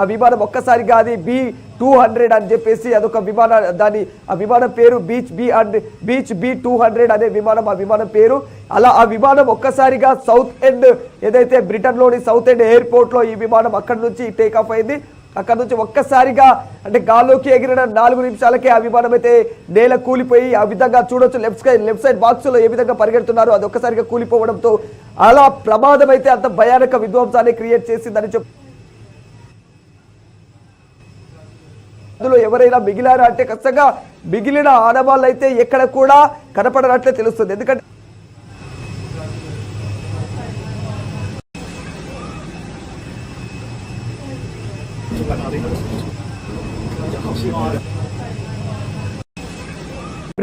ఆ విమానం ఒక్కసారిగా అది బి టూ హండ్రెడ్ అని చెప్పేసి అదొక విమాన దాని ఆ విమానం పేరు Beech B and Beech B two hundred అనే విమానం ఆ విమానం పేరు. అలా ఆ విమానం ఒక్కసారిగా సౌత్ ఎండ్ ఏదైతే బ్రిటన్లోని సౌత్ ఎండ్ ఎయిర్పోర్ట్లో ఈ విమానం అక్కడి నుంచి టేక్ ఆఫ్ అయింది. అక్కడ నుంచి ఒక్కసారిగా అంటే గాల్లోకి ఎగిరిన నాలుగు నిమిషాలకే ఆ విమానం అయితే నేల కూలిపోయి ఆ విధంగా చూడొచ్చు. లెఫ్ట్ సైడ్ లెఫ్ట్ సైడ్ బాక్స్లో ఏ విధంగా పరిగెడుతున్నారు అది ఒక్కసారిగా కూలిపోవడంతో అలా ప్రమాదం అయితే అంత భయానక విధ్వంసాన్ని క్రియేట్ చేసిందని చెప్పి అందులో ఎవరైనా మిగిలారా అంటే ఖచ్చితంగా మిగిలిన ఆడవాళ్ళు అయితే ఎక్కడ కూడా కనపడనట్లే తెలుస్తుంది. ఎందుకంటే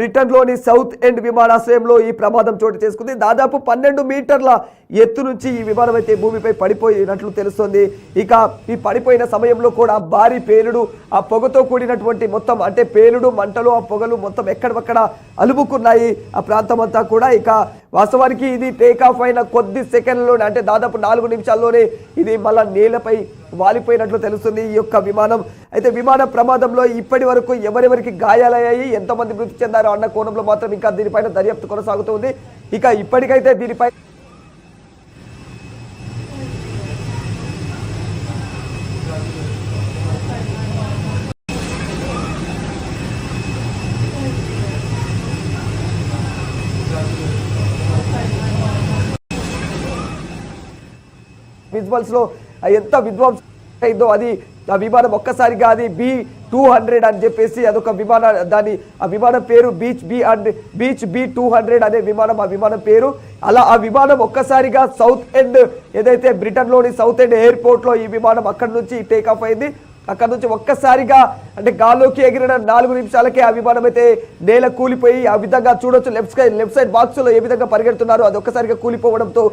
బ్రిటన్లోని సౌత్ ఎండ్ విమానాశ్రయంలో ఈ ప్రమాదం చోటు చేసుకుంది. దాదాపు పన్నెండు మీటర్ల ఎత్తు నుంచి ఈ విమానం అయితే భూమిపై పడిపోయినట్లు తెలుస్తోంది. ఇక ఈ పడిపోయిన సమయంలో కూడా భారీ పేలుడు ఆ పొగతో కూడినటువంటి మొత్తం అంటే పేలుడు మంటలు ఆ పొగలు మొత్తం ఎక్కడక్కడ అలుముకున్నాయి. ఆ ప్రాంతం అంతా కూడా ఇక వాస్తవానికి ఇది టేక్ ఆఫ్ అయిన కొద్ది సెకండ్లోనే అంటే దాదాపు నాలుగు నిమిషాల్లోనే ఇది మళ్ళా నేలపై వాలిపోయినట్లు తెలుస్తుంది ఈ యొక్క విమానం. అయితే విమాన ప్రమాదంలో ఇప్పటి వరకు ఎవరెవరికి గాయాలయ్యాయి ఎంతమంది మృతి చెందారో అన్న కోణంలో మాత్రం ఇంకా దీనిపైన దర్యాప్తు కొనసాగుతుంది ఇక ఇప్పటికైతే దీనిపై విజువల్స్ ఎంత విధ్వంసం అయిందో అది ఆ విమానం ఒక్కసారిగా అది బి టూ హండ్రెడ్ అని చెప్పేసి అదొక విమాన దాని ఆ విమానం పేరు Beech B and Beech B two hundred అనే విమానం ఆ విమానం పేరు. అలా ఆ విమానం ఒక్కసారిగా సౌత్ ఎండ్ ఏదైతే బ్రిటన్లోని సౌత్ ఎండ్ ఎయిర్పోర్ట్లో ఈ విమానం అక్కడి నుంచి టేక్ ఆఫ్ అయింది. అక్కడ నుంచి ఒక్కసారిగా అంటే గాల్లోకి ఎగిరిన నాలుగు నిమిషాలకే ఆ విమానం అయితే నేల కూలిపోయి ఆ విధంగా చూడొచ్చు. లెఫ్ట్ సైడ్ లెఫ్ట్ సైడ్ బాక్స్లో ఏ విధంగా పరిగెడుతున్నారు అది ఒక్కసారిగా కూలిపోవడంతో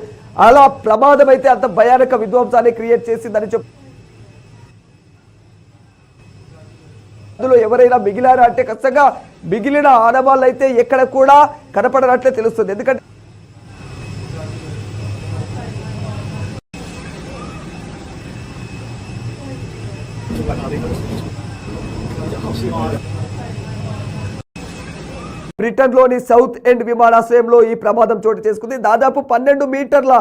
అలా ప్రమాదం అయితే అంత భయానక విధ్వంసాన్ని క్రియేట్ చేసిందని చెప్పి అందులో ఎవరైనా మిగిలారా అంటే ఖచ్చితంగా మిగిలిన ఆడవాళ్ళు అయితే ఎక్కడ కూడా కనపడనట్లే తెలుస్తుంది. ఎందుకంటే బ్రిటన్లోని సౌత్ ఎండ్ విమానాశ్రయంలో ఈ ప్రమాదం చోటు చేసుకుంది. దాదాపు పన్నెండు మీటర్ల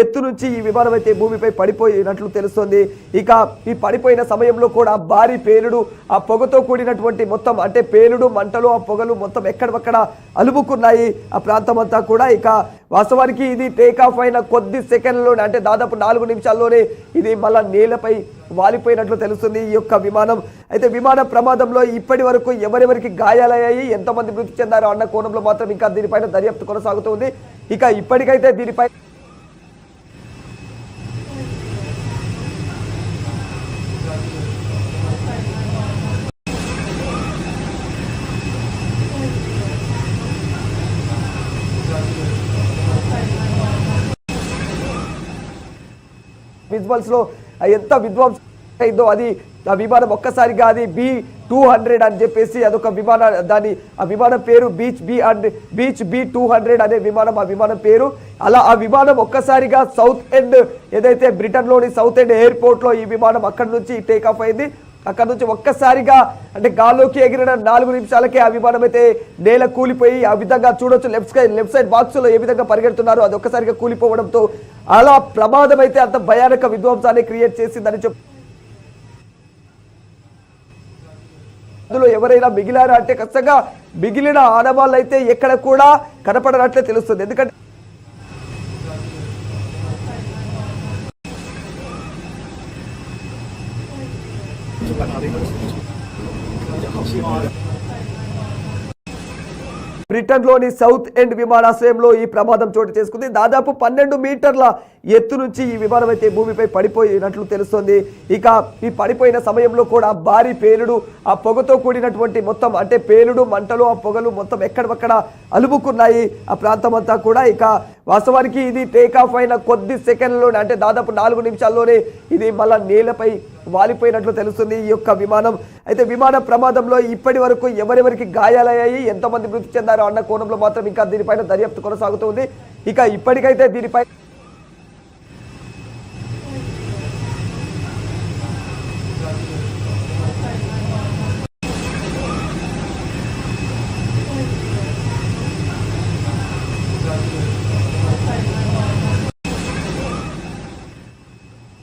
ఎత్తు నుంచి ఈ విమానం అయితే భూమిపై పడిపోయినట్లు తెలుస్తోంది. ఇక ఈ పడిపోయిన సమయంలో కూడా భారీ పేలుడు ఆ పొగతో కూడినటువంటి మొత్తం అంటే పేలుడు మంటలు ఆ పొగలు మొత్తం ఎక్కడక్కడ అలుముకున్నాయి. ఆ ప్రాంతం అంతా కూడా ఇక వాస్తవానికి ఇది టేక్ ఆఫ్ అయిన కొద్ది సెకండ్లోనే అంటే దాదాపు నాలుగు నిమిషాల్లోనే ఇది మళ్ళీ నేలపై వాలిపోయినట్లు తెలుస్తుంది ఈ యొక్క విమానం. అయితే విమాన ప్రమాదంలో ఇప్పటి వరకు ఎవరెవరికి గాయాలయ్యాయి ఎంతమంది మృతి చెందారో అన్న కోణంలో మాత్రం ఇంకా దీనిపైన దర్యాప్తు కొనసాగుతుంది. ఇక ఇప్పటికైతే దీనిపై విజువల్స్లో ఎంత విధ్వంసం అయిందో అది ఆ విమానం ఒక్కసారిగా అది బి టూ హండ్రెడ్ అని చెప్పేసి అదొక విమాన దాని ఆ విమానం పేరు Beech B and Beech B two hundred అనే విమానం ఆ విమానం పేరు. అలా ఆ విమానం ఒక్కసారిగా సౌత్ ఎండ్ ఏదైతే బ్రిటన్లోని సౌత్ ఎండ్ ఎయిర్పోర్ట్లో ఈ విమానం అక్కడి నుంచి టేక్ ఆఫ్ అయింది. అక్కడ నుంచి ఒక్కసారిగా అంటే గాల్లోకి ఎగిరిన నాలుగు నిమిషాలకే ఆ విమానం అయితే నేల కూలిపోయి ఆ విధంగా చూడొచ్చు. లెఫ్ట్ సైడ్ లెఫ్ట్ సైడ్ బాక్స్లో ఏ విధంగా పరిగెడుతున్నారు అది ఒక్కసారిగా కూలిపోవడంతో అలా ప్రమాదం అయితే అంత భయానక విధ్వంసాన్ని క్రియేట్ చేసిందని చెప్పి అందులో ఎవరైనా మిగిలారా అంటే ఖచ్చితంగా మిగిలిన ఆడవాళ్ళు అయితే ఎక్కడ కూడా కనపడనట్లే తెలుస్తుంది. ఎందుకంటే బ్రిటన్లోని సౌత్ ఎండ్ విమానాశ్రయంలో ఈ ప్రమాదం చోటు చేసుకుంది. దాదాపు పన్నెండు మీటర్ల ఎత్తు నుంచి ఈ విమానం అయితే భూమిపై పడిపోయినట్లు తెలుస్తోంది. ఇక ఈ పడిపోయిన సమయంలో కూడా భారీ పేలుడు ఆ పొగతో కూడినటువంటి మొత్తం అంటే పేలుడు మంటలు ఆ పొగలు మొత్తం ఎక్కడక్కడ అలుముకున్నాయి. ఆ ప్రాంతం అంతా కూడా ఇక వాస్తవానికి ఇది టేక్ ఆఫ్ అయిన కొద్ది సెకండ్లోనే అంటే దాదాపు నాలుగు నిమిషాల్లోనే ఇది మళ్ళా నేలపై వాలిపోయినట్లు తెలుస్తుంది ఈ యొక్క విమానం. అయితే విమాన ప్రమాదంలో ఇప్పటి వరకు ఎవరెవరికి గాయాలయ్యాయి ఎంతమంది మృతి చెందారు అన్న కోణంలో మాత్రం ఇంకా దీనిపైన దర్యాప్తు కొనసాగుతుంది. ఇక ఇప్పటికైతే దీనిపై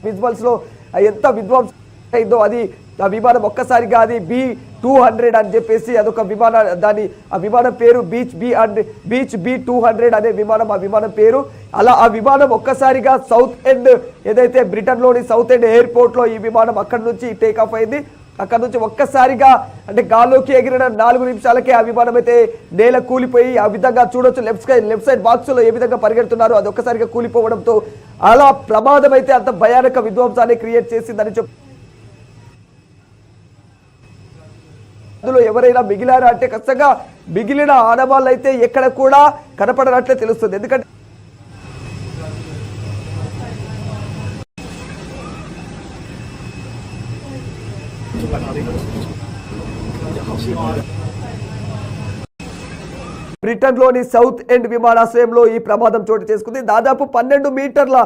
విజువల్స్లో ఎంత విధ్వంసం అయిందో అది ఆ విమానం ఒక్కసారిగా అది బి టూ హండ్రెడ్ అని చెప్పేసి అదొక విమాన దాని ఆ విమానం పేరు Beech B and Beech B two hundred అనే విమానం ఆ విమానం పేరు. అలా ఆ విమానం ఒక్కసారిగా సౌత్ ఎండ్ ఏదైతే బ్రిటన్లోని సౌత్ ఎండ్ ఎయిర్పోర్ట్లో ఈ విమానం అక్కడి నుంచి టేక్ ఆఫ్ అయింది అక్కడ నుంచి ఒక్కసారిగా అంటే గాల్లోకి ఎగిరిన నాలుగు నిమిషాలకే ఆ విమానం అయితే నేల కూలిపోయి ఆ విధంగా చూడొచ్చు లెఫ్ట్ సైడ్ లెఫ్ట్ సైడ్ బాక్స్లో ఏ విధంగా పరిగెడుతున్నారు అది ఒక్కసారిగా కూలిపోవడంతో అలా ప్రమాదం అయితే అంత భయానక విధ్వంసాన్ని క్రియేట్ చేసిందని చెప్పి అందులో ఎవరైనా మిగిలారా అంటే ఖచ్చితంగా మిగిలిన ఆడవాళ్ళు అయితే ఎక్కడ కూడా కనపడనట్లే తెలుస్తుంది. ఎందుకంటే బ్రిటన్లోని సౌత్ ఎండ్ విమానాశ్రయంలో ఈ ప్రమాదం చోటు చేసుకుంది. దాదాపు పన్నెండు మీటర్ల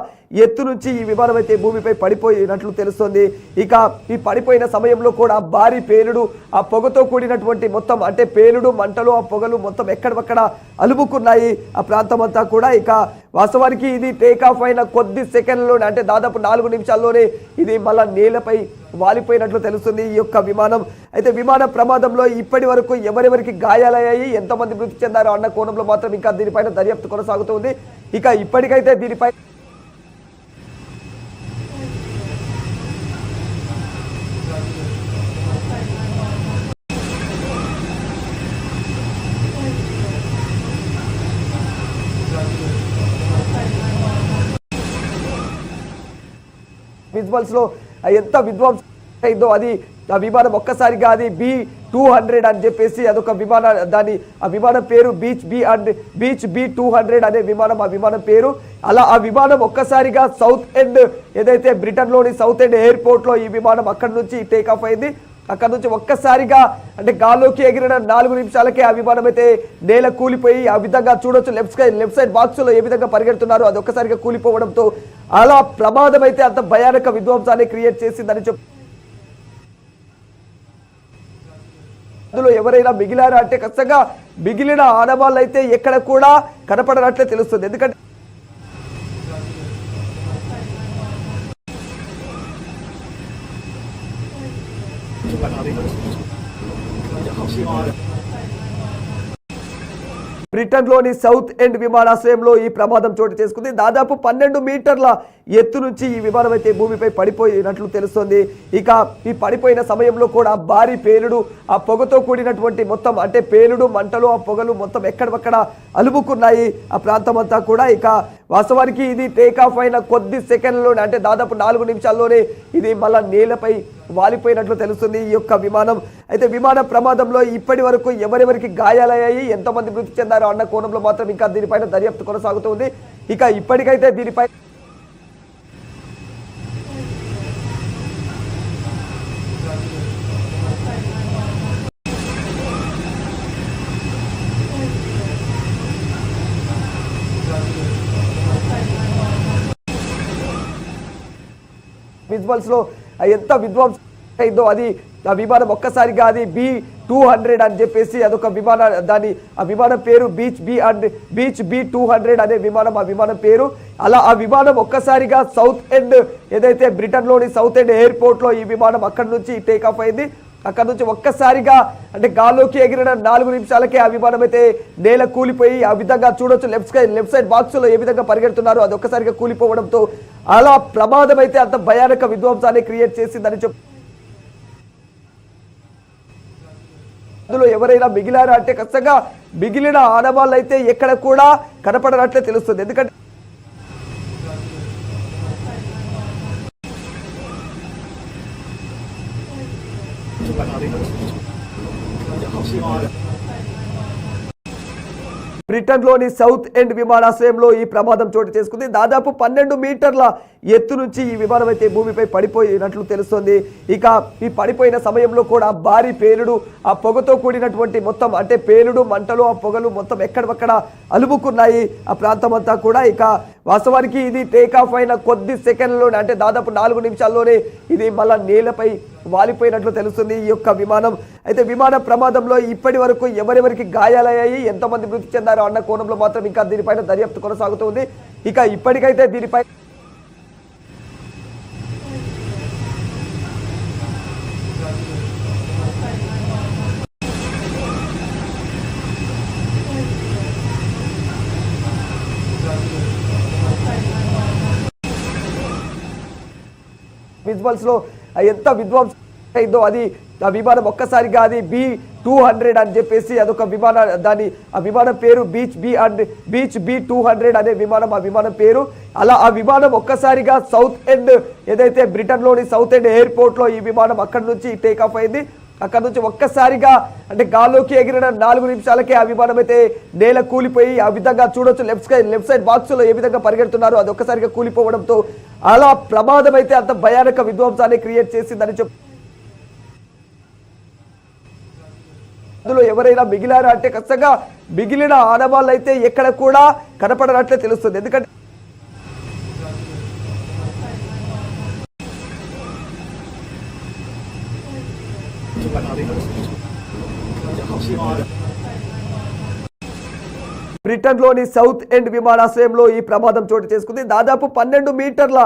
ఎత్తు నుంచి ఈ విమానం అయితే భూమిపై పడిపోయినట్లు తెలుస్తోంది. ఇక ఈ పడిపోయిన సమయంలో కూడా భారీ పేలుడు ఆ పొగతో కూడినటువంటి మొత్తం అంటే పేలుడు మంటలు ఆ పొగలు మొత్తం ఎక్కడక్కడ అలుముకున్నాయి. ఆ ప్రాంతం అంతా కూడా ఇక వాస్తవానికి ఇది టేక్ ఆఫ్ అయిన కొద్ది సెకండ్లోనే అంటే దాదాపు నాలుగు నిమిషాల్లోనే ఇది మళ్ళా నేలపై వాలిపోయినట్లు తెలుస్తుంది ఈ యొక్క విమానం. అయితే విమాన ప్రమాదంలో ఇప్పటి వరకు ఎవరెవరికి గాయాలయ్యాయి ఎంతమంది మృతి చెందారో అన్న కోణంలో మాత్రం ఇంకా దీనిపైన దర్యాప్తు కొనసాగుతుంది ఇక ఇప్పటికైతే దీనిపై విజువల్స్లో ఎంత విధ్వంసం అయిందో అది ఆ విమానం ఒక్కసారిగా అది బి టూ హండ్రెడ్ అని చెప్పేసి అదొక విమాన దాని ఆ విమానం పేరు Beech B and Beech B two hundred అనే విమానం ఆ విమానం పేరు. అలా ఆ విమానం ఒక్కసారిగా సౌత్ ఎండ్ ఏదైతే బ్రిటన్లోని సౌత్ ఎండ్ ఎయిర్పోర్ట్లో ఈ విమానం అక్కడి నుంచి టేక్ ఆఫ్ అయింది అక్కడ నుంచి ఒక్కసారిగా అంటే గాల్లోకి ఎగిరిన నాలుగు నిమిషాలకే ఆ విమానం అయితే నేల కూలిపోయి ఆ విధంగా చూడొచ్చు. లెఫ్ట్ సైడ్ లెఫ్ట్ సైడ్ బాక్స్లో ఏ విధంగా పరిగెడుతున్నారు? అది ఒక్కసారిగా కూలిపోవడంతో అలా ప్రమాదం అయితే అంత భయానక విధ్వంసాన్ని క్రియేట్ చేసిందని చెప్పి అందులో ఎవరైనా మిగిలారా? అంటే ఖచ్చితంగా మిగిలిన ఆడవాళ్ళు అయితే ఎక్కడ కూడా కనపడనట్లే తెలుస్తుంది. ఎందుకంటే బ్రిటన్లోని సౌత్ ఎండ్ విమానాశ్రయంలో ఈ ప్రమాదం చోటు చేసుకుంది. దాదాపు పన్నెండు మీటర్ల ఎత్తు నుంచి ఈ విమానం అయితే భూమిపై పడిపోయినట్లు తెలుస్తోంది. ఇక ఈ పడిపోయిన సమయంలో కూడా భారీ పేలుడు ఆ పొగతో కూడినటువంటి మొత్తం అంటే పేలుడు మంటలు ఆ పొగలు మొత్తం ఎక్కడక్కడ అలుముకున్నాయి. ఆ ప్రాంతం అంతా కూడా ఇక వాస్తవానికి ఇది టేక్ ఆఫ్ అయిన కొద్ది సెకండ్లోనే అంటే దాదాపు నాలుగు నిమిషాల్లోనే ఇది మళ్ళా నేలపై వాలిపోయినట్లు తెలుస్తుంది ఈ యొక్క విమానం. అయితే విమాన ప్రమాదంలో ఇప్పటి వరకు ఎవరెవరికి గాయాలయ్యాయి ఎంతమంది మృతి చెందారో అన్న కోణంలో మాత్రం ఇంకా దీనిపైన దర్యాప్తు కొనసాగుతుంది. ఇక ఇప్పటికైతే దీనిపై విజువల్స్ ఎంత విధ్వంసం అయిందో అది ఆ విమానం ఒక్కసారిగా అది బి టూ హండ్రెడ్ అని చెప్పేసి అదొక విమాన దాని ఆ విమానం పేరు Beech B and Beech B two hundred అనే విమానం ఆ విమానం పేరు. అలా ఆ విమానం ఒక్కసారిగా సౌత్ ఎండ్ ఏదైతే బ్రిటన్లోని సౌత్ ఎండ్ ఎయిర్పోర్ట్లో ఈ విమానం అక్కడి నుంచి టేక్ ఆఫ్ అయింది. అక్కడ నుంచి ఒక్కసారిగా అంటే గాల్లోకి ఎగిరిన నాలుగు నిమిషాలకే ఆ విమానం అయితే నేల కూలిపోయి ఆ విధంగా చూడొచ్చు. లెఫ్ట్ సైడ్ లెఫ్ట్ సైడ్ బాక్స్లో ఏ విధంగా పరిగెడుతున్నారు? అది ఒక్కసారిగా కూలిపోవడంతో అలా ప్రమాదం అయితే అంత భయానక విధ్వంసాన్ని క్రియేట్ చేసిందని చెప్పి అందులో ఎవరైనా మిగిలారా అంటే ఖచ్చితంగా మిగిలిన ఆడవాళ్ళు అయితే ఎక్కడ కూడా కనపడనట్లే తెలుస్తుంది. ఎందుకంటే బ్రిటన్లోని సౌత్ ఎండ్ విమానాశ్రయంలో ఈ ప్రమాదం చోటు చేసుకుంది. దాదాపు పన్నెండు మీటర్ల ఎత్తు నుంచి ఈ విమానం అయితే భూమిపై పడిపోయినట్లు తెలుస్తోంది. ఇక ఈ పడిపోయిన సమయంలో కూడా భారీ పేలుడు ఆ పొగతో కూడినటువంటి మొత్తం అంటే పేలుడు మంటలు ఆ పొగలు మొత్తం ఎక్కడక్కడ అలుముకున్నాయి. ఆ ప్రాంతం అంతా కూడా ఇక వాస్తవానికి ఇది టేక్ ఆఫ్ అయిన కొద్ది సెకండ్లోనే అంటే దాదాపు నాలుగు నిమిషాల్లోనే ఇది మళ్ళా నేలపై వాలిపోయినట్లు తెలుస్తుంది ఈ యొక్క విమానం. అయితే విమాన ప్రమాదంలో ఇప్పటి వరకు ఎవరెవరికి గాయాలయ్యాయి ఎంతమంది మృతి చెందారు అన్న కోణంలో మాత్రం ఇంకా దీనిపైన దర్యాప్తు కొనసాగుతుంది ఇక ఇప్పటికైతే దీనిపై విజువల్స్లో ఎంత విధ్వంసం అయిందో అది ఆ విమానం ఒక్కసారిగా అది బి టూ హండ్రెడ్ అని చెప్పేసి అదొక విమాన దాని ఆ విమానం పేరు Beech B and Beech B two hundred అనే విమానం ఆ విమానం పేరు. అలా ఆ విమానం ఒక్కసారిగా సౌత్ ఎండ్ ఏదైతే బ్రిటన్లోని సౌత్ ఎండ్ ఎయిర్పోర్ట్లో ఈ విమానం అక్కడి నుంచి టేక్ ఆఫ్ అయింది. అక్కడ నుంచి ఒక్కసారిగా అంటే గాల్లోకి ఎగిరిన నాలుగు నిమిషాలకే ఆ విమానం అయితే నేల కూలిపోయి ఆ విధంగా చూడొచ్చు. లెఫ్ట్ సైడ్ లెఫ్ట్ సైడ్ బాక్స్లో ఏ విధంగా పరిగెడుతున్నారు అది ఒక్కసారిగా కూలిపోవడంతో అలా ప్రమాదం అయితే అంత భయానక విధ్వంసాన్ని క్రియేట్ చేసిందని చెప్పు అందులో ఎవరైనా మిగిలారా అంటే ఖచ్చితంగా మిగిలిన ఆడవాళ్ళు అయితే ఎక్కడ కూడా కనపడనట్లే తెలుస్తుంది. ఎందుకంటే 半拉贝比较好切割 బ్రిటన్లోని సౌత్ ఎండ్ విమానాశ్రయంలో ఈ ప్రమాదం చోటు చేసుకుంది. దాదాపు పన్నెండు మీటర్ల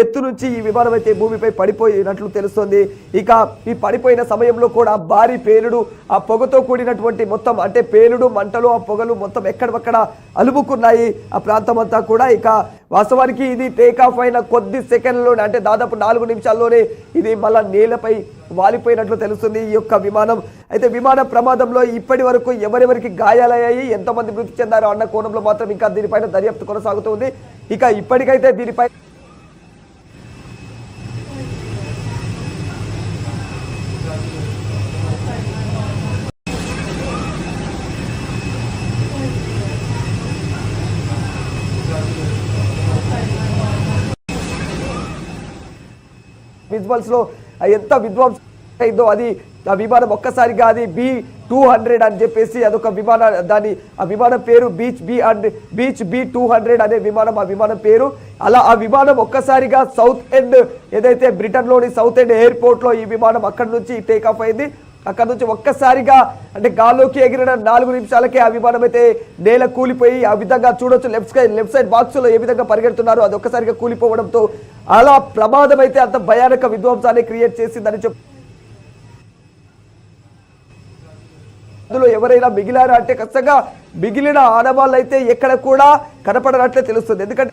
ఎత్తు నుంచి ఈ విమానం అయితే భూమిపై పడిపోయినట్లు తెలుస్తోంది. ఇక ఈ పడిపోయిన సమయంలో కూడా భారీ పేలుడు ఆ పొగతో కూడినటువంటి మొత్తం అంటే పేలుడు మంటలు ఆ పొగలు మొత్తం ఎక్కడక్కడ అలుముకున్నాయి. ఆ ప్రాంతం అంతా కూడా ఇక వాస్తవానికి ఇది టేక్ ఆఫ్ అయిన కొద్ది సెకండ్లోనే అంటే దాదాపు నాలుగు నిమిషాల్లోనే ఇది మళ్ళా నేలపై వాలిపోయినట్లు తెలుస్తుంది ఈ యొక్క విమానం. అయితే విమాన ప్రమాదంలో ఇప్పటి వరకు ఎవరెవరికి గాయాలయ్యాయి ఎంతమంది మృతి చెందారో అన్న కోణంలో మాత్రం ఇంకా దీనిపైన దర్యాప్తు కొనసాగుతుంది ఇక ఇప్పటికైతే దీనిపై విజువల్స్లో ఎంత విధ్వంసం అయిందో అది ఆ విమానం ఒక్కసారిగా అది బి టూ హండ్రెడ్ అని చెప్పేసి అదొక విమాన దాని ఆ విమానం పేరు Beech B and Beech B two hundred అనే విమానం ఆ విమానం పేరు. అలా ఆ విమానం ఒక్కసారిగా సౌత్ ఎండ్ ఏదైతే బ్రిటన్లోని సౌత్ ఎండ్ ఎయిర్పోర్ట్లో ఈ విమానం అక్కడి నుంచి టేక్ ఆఫ్ అయింది. అక్కడ నుంచి ఒక్కసారిగా అంటే గాల్లోకి ఎగిరిన నాలుగు నిమిషాలకే ఆ విమానం అయితే నేల కూలిపోయి ఆ విధంగా చూడొచ్చు. లెఫ్ట్ సైడ్ లెఫ్ట్ సైడ్ బాక్స్లో ఏ విధంగా పరిగెడుతున్నారు అది ఒక్కసారిగా కూలిపోవడంతో అలా ప్రమాదం అయితే అంత భయానక విధ్వంసాన్ని క్రియేట్ చేసిందని చెప్పు అందులో ఎవరైనా మిగిలారా అంటే ఖచ్చితంగా మిగిలిన ఆడవాళ్ళు అయితే ఎక్కడ కూడా కనపడనట్లే తెలుస్తుంది. ఎందుకంటే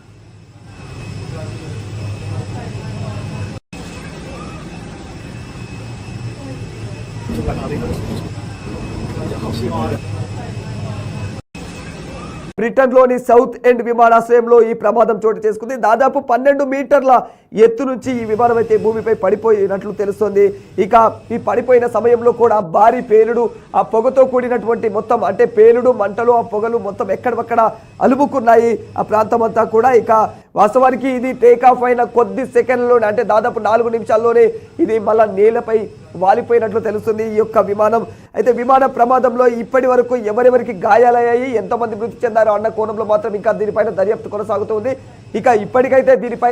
బ్రిటన్లోని సౌత్ ఎండ్ విమానాశ్రయంలో ఈ ప్రమాదం చోటు చేసుకుంది. దాదాపు పన్నెండు మీటర్ల ఎత్తు నుంచి ఈ విమానం అయితే భూమిపై పడిపోయినట్లు తెలుస్తోంది. ఇక ఈ పడిపోయిన సమయంలో కూడా భారీ పేలుడు ఆ పొగతో కూడినటువంటి మొత్తం అంటే పేలుడు మంటలు ఆ పొగలు మొత్తం ఎక్కడక్కడ అలుముకున్నాయి. ఆ ప్రాంతం అంతా కూడా ఇక వాస్తవానికి ఇది టేక్ ఆఫ్ అయిన కొద్ది సెకండ్లోనే అంటే దాదాపు నాలుగు నిమిషాల్లోనే ఇది మళ్ళా నేలపై వాలిపోయినట్లు తెలుస్తుంది ఈ యొక్క విమానం. అయితే విమాన ప్రమాదంలో ఇప్పటి వరకు ఎవరెవరికి గాయాలయ్యాయి ఎంతమంది మృతి చెందారో అన్న కోణంలో మాత్రం ఇంకా దీనిపైన దర్యాప్తు కొనసాగుతుంది ఇక ఇప్పటికైతే దీనిపై